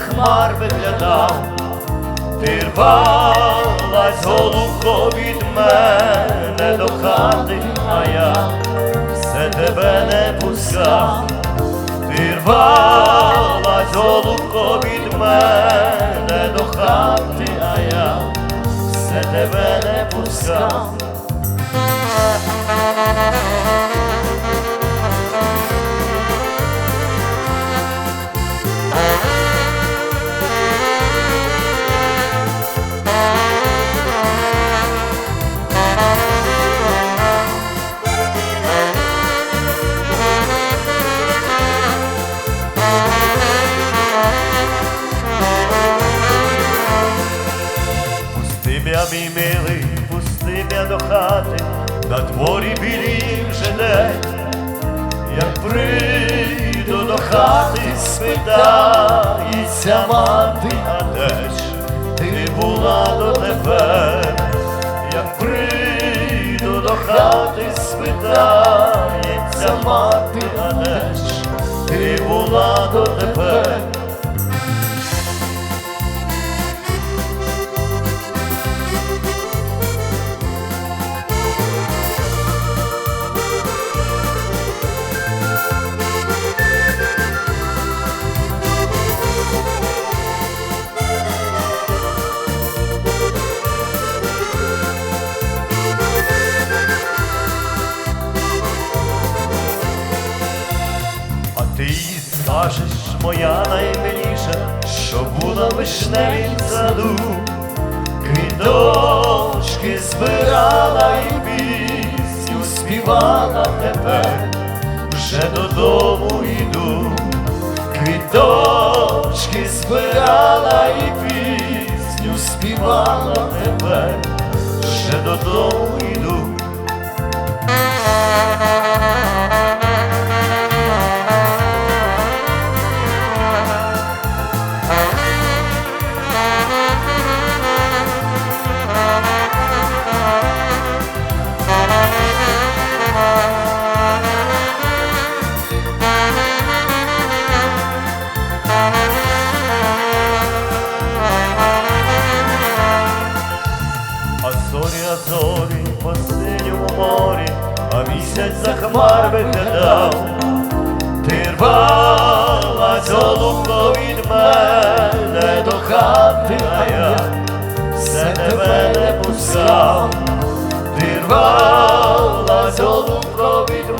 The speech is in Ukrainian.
хмар виглядав. Ти рвалась, голубко, від мене до хати, а я все тебе не пускав. Ти рвалась, голубко, від мене до хати, а я все тебе не пускав. Пусти до хати, на дворі білім вже. Як прийду до хати, спитається мати, а де ж ти була дотепер? Як прийду до хати, спитається мати, а де ж ти була дотепер? А скажеш, моя наймиліша, що була в саду, квіточки збирала і пісню співала тепер, вже додому йду, квіточки збирала і пісню співала тепер, вже додому Зорі, а зорі по синьому морі, а місяць за хмар виглядав, ти рвала голубко від мене до хати, а я все тебе не пускав, ти рвала голубко від мене.